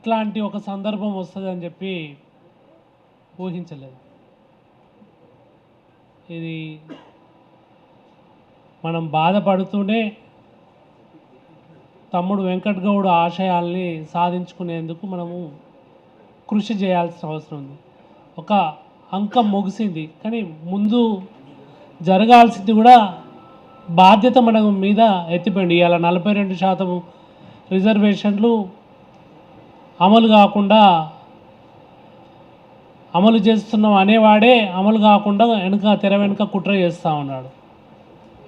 ఇట్లాంటి ఒక సందర్భం వస్తుందని చెప్పి ఊహించలేదు. ఇది మనం బాధపడుతూనే తమ్ముడు వెంకట్ గౌడ్ ఆశయాల్ని సాధించుకునేందుకు మనము కృషి చేయాల్సిన అవసరం ఉంది. ఒక అంకం ముగిసింది కానీ ముందు జరగాల్సింది కూడా బాధ్యత మన మీద ఎత్తిపోయింది ఇవాళ నలభై రెండు శాతం రిజర్వేషన్లు అమలు కాకుండా అమలు చేస్తున్నాం అనేవాడే అమలు కాకుండా వెనుక తెర వెనుక కుట్ర చేస్తూ ఉన్నాడు.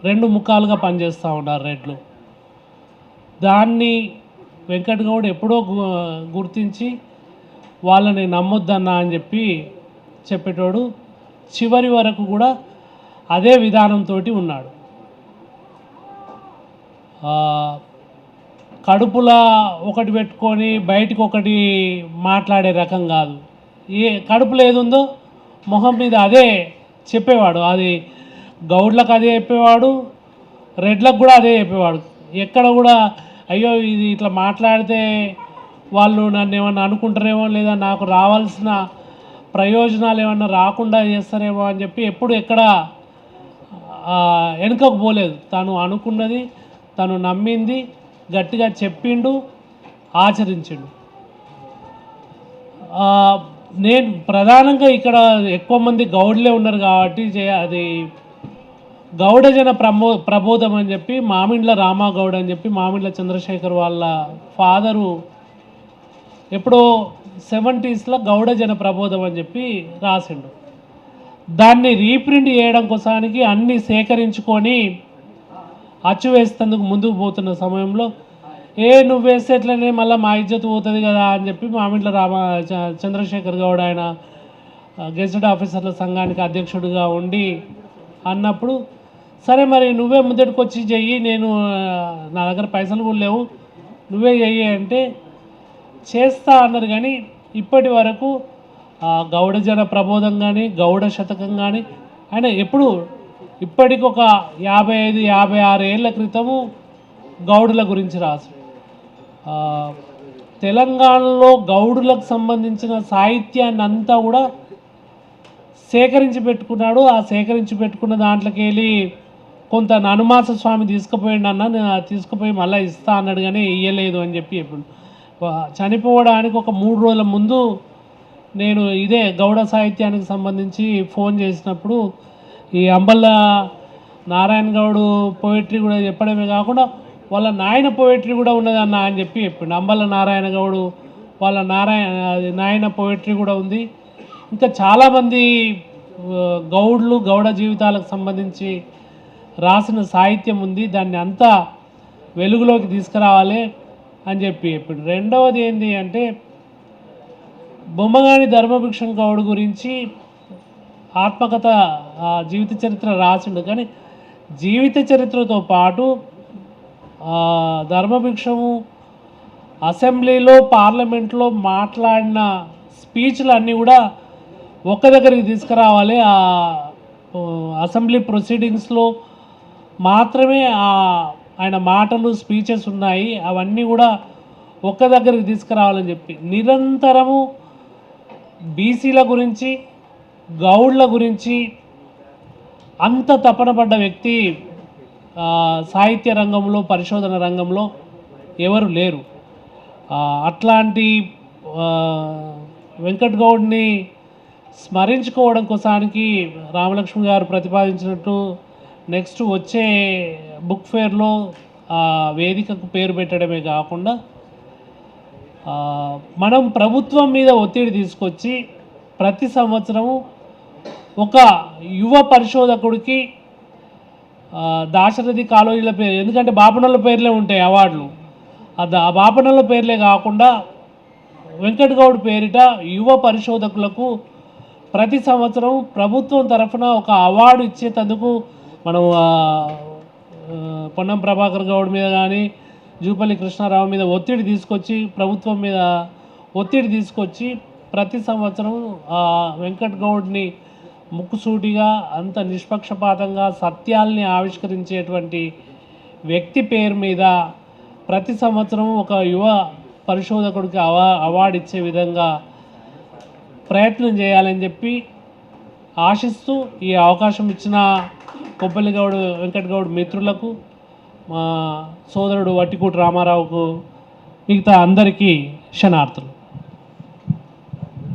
రెండు ముఖాలుగా పనిచేస్తూ ఉన్నారు రెడ్లు. దాన్ని వెంకట గౌడ్ ఎప్పుడో గుర్తించి వాళ్ళని నమ్మొద్దన్నా అని చెప్పి చెప్పేటోడు చివరి వరకు కూడా అదే విధానంతో ఉన్నాడు. కడుపులో ఒకటి పెట్టుకొని బయటికి ఒకటి మాట్లాడే రకం కాదు. ఏ కడుపులో ఏదుందో ఉందో మొహం మీద అదే చెప్పేవాడు. అది గౌడ్లకు అదే చెప్పేవాడు రెడ్లకు కూడా అదే చెప్పేవాడు. ఎక్కడ కూడా అయ్యో ఇది ఇట్లా మాట్లాడితే వాళ్ళు నన్ను ఏమన్నా అనుకుంటారేమో లేదా నాకు రావాల్సిన ప్రయోజనాలు ఏమన్నా రాకుండా చేస్తారేమో అని చెప్పి ఎప్పుడు ఎక్కడ వెనుకకు పోలేదు. తను అనుకున్నది తను నమ్మింది గట్టిగా చెప్పిండు ఆచరించిండు. నేను ప్రధానంగా ఇక్కడ ఎక్కువ మంది గౌడ్లే ఉన్నారు కాబట్టి అది గౌడజన ప్రమో ప్రబోధం అని చెప్పి మామిండ్ల రామాగౌడ్ అని చెప్పి మామిండ్ల చంద్రశేఖర్ వాళ్ళ ఫాదరు ఎప్పుడో సెవెంటీస్లో గౌడజన ప్రబోధం అని చెప్పి రాసిండు. దాన్ని రీప్రింట్ చేయడం కోసానికి అన్ని సేకరించుకొని అచ్చువేసేందుకు ముందుకు పోతున్న సమయంలో ఏ నువ్వు వేస్తే ఎట్లనే మళ్ళీ మా ఇజ్జత్ పోతుంది కదా అని చెప్పి మామింట్ల రామ చ- చంద్రశేఖర్ గౌడ్ ఆయన గెజెడ్ ఆఫీసర్ల సంఘానికి అధ్యక్షుడిగా ఉండి అన్నప్పుడు సరే మరి నువ్వే ముందటికి వచ్చి చెయ్యి నేను నా దగ్గర పైసలు కూడా లేవు నువ్వే చెయ్యి అంటే చేస్తా అన్నారు. కానీ ఇప్పటి వరకు గౌడ జన ప్రబోధం కానీ గౌడ శతకం కానీ ఆయన ఎప్పుడు ఇప్పటికి ఒక యాభై ఐదు యాభై ఆరు ఏళ్ళ క్రితము గౌడుల గురించి రాసు తెలంగాణలో గౌడులకు సంబంధించిన సాహిత్యాన్ని అంతా కూడా సేకరించి పెట్టుకున్నాడు ఆ సేకరించి పెట్టుకున్న దాంట్లోకి వెళ్ళి కొంత హనుమాస స్వామి తీసుకుపోయిండు అన్న నేను తీసుకుపోయి మళ్ళీ ఇస్తా అన్నాడు కానీ ఇయ్యలేదు అని చెప్పి ఇప్పుడు చనిపోవడానికి ఒక మూడు రోజుల ముందు నేను ఇదే గౌడ సాహిత్యానికి సంబంధించి ఫోన్ చేసినప్పుడు ఈ అంబల్ల నారాయణ గౌడు పోయిటరీ కూడా చెప్పడమే కాకుండా వాళ్ళ నాయన పోయిటరీ కూడా ఉన్నదన్న అని చెప్పి చెప్పిండు. అంబల్ల నారాయణ గౌడు వాళ్ళ నారాయణ నాయన పోయిటరీ కూడా ఉంది. ఇంకా చాలామంది గౌడ్లు గౌడ జీవితాలకు సంబంధించి రాసిన సాహిత్యం ఉంది. దాన్ని అంతా వెలుగులోకి తీసుకురావాలి అని చెప్పి చెప్పిండు. రెండవది ఏంటి అంటే బొమ్మగాని ధర్మభిక్షం గౌడ్ గురించి ఆత్మకథ జీవిత చరిత్ర రాసిండు. కానీ జీవిత చరిత్రతో పాటు ధర్మభిక్షము అసెంబ్లీలో పార్లమెంట్లో మాట్లాడిన స్పీచ్లు అన్నీ కూడా ఒక్క దగ్గరికి తీసుకురావాలి. ఆ అసెంబ్లీ ప్రొసీడింగ్స్లో మాత్రమే ఆయన మాటలు స్పీచెస్ ఉన్నాయి. అవన్నీ కూడా ఒక్క దగ్గరికి తీసుకురావాలని చెప్పి. నిరంతరము బీసీల గురించి గౌడ్ల గురించి అంత తపన పడ్డ వ్యక్తి సాహిత్య రంగంలో పరిశోధన రంగంలో ఎవరు లేరు. అట్లాంటి వెంకట్ గౌడ్ని స్మరించుకోవడం కోసానికి రామలక్ష్మి గారు ప్రతిపాదించినట్టు నెక్స్ట్ వచ్చే బుక్ ఫేర్లో వేదికకు పేరు పెట్టడమే కాకుండా మనం ప్రభుత్వం మీద ఒత్తిడి తీసుకొచ్చి ప్రతి సంవత్సరము ఒక యువ పరిశోధకుడికి దాశరథి కాలేజీల పేరు ఎందుకంటే బాపనల పేర్లే ఉంటాయి అవార్డులు. ఆ బాపనల పేర్లే కాకుండా వెంకటగౌడ్ పేరిట యువ పరిశోధకులకు ప్రతి సంవత్సరం ప్రభుత్వం తరఫున ఒక అవార్డు ఇచ్చేటందుకు మనం పొన్నం ప్రభాకర్ గౌడ్ మీద కానీ జూపల్లి కృష్ణారావు మీద ఒత్తిడి తీసుకొచ్చి ప్రభుత్వం మీద ఒత్తిడి తీసుకొచ్చి ప్రతి సంవత్సరం వెంకట్ గౌడ్ని ముక్కుసూటిగా అంత నిష్పక్షపాతంగా సత్యాల్ని ఆవిష్కరించేటువంటి వ్యక్తి పేరు మీద ప్రతి సంవత్సరం ఒక యువ పరిశోధకుడికి అవా అవార్డు ఇచ్చే విధంగా ప్రయత్నం చేయాలని చెప్పి ఆశిస్తూ ఈ అవకాశం ఇచ్చిన కొబ్బలిగౌడ్ వెంకటగౌడ్ మిత్రులకు మా సోదరుడు వట్టికూటి రామారావుకు మిగతా అందరికీ క్షణార్థులు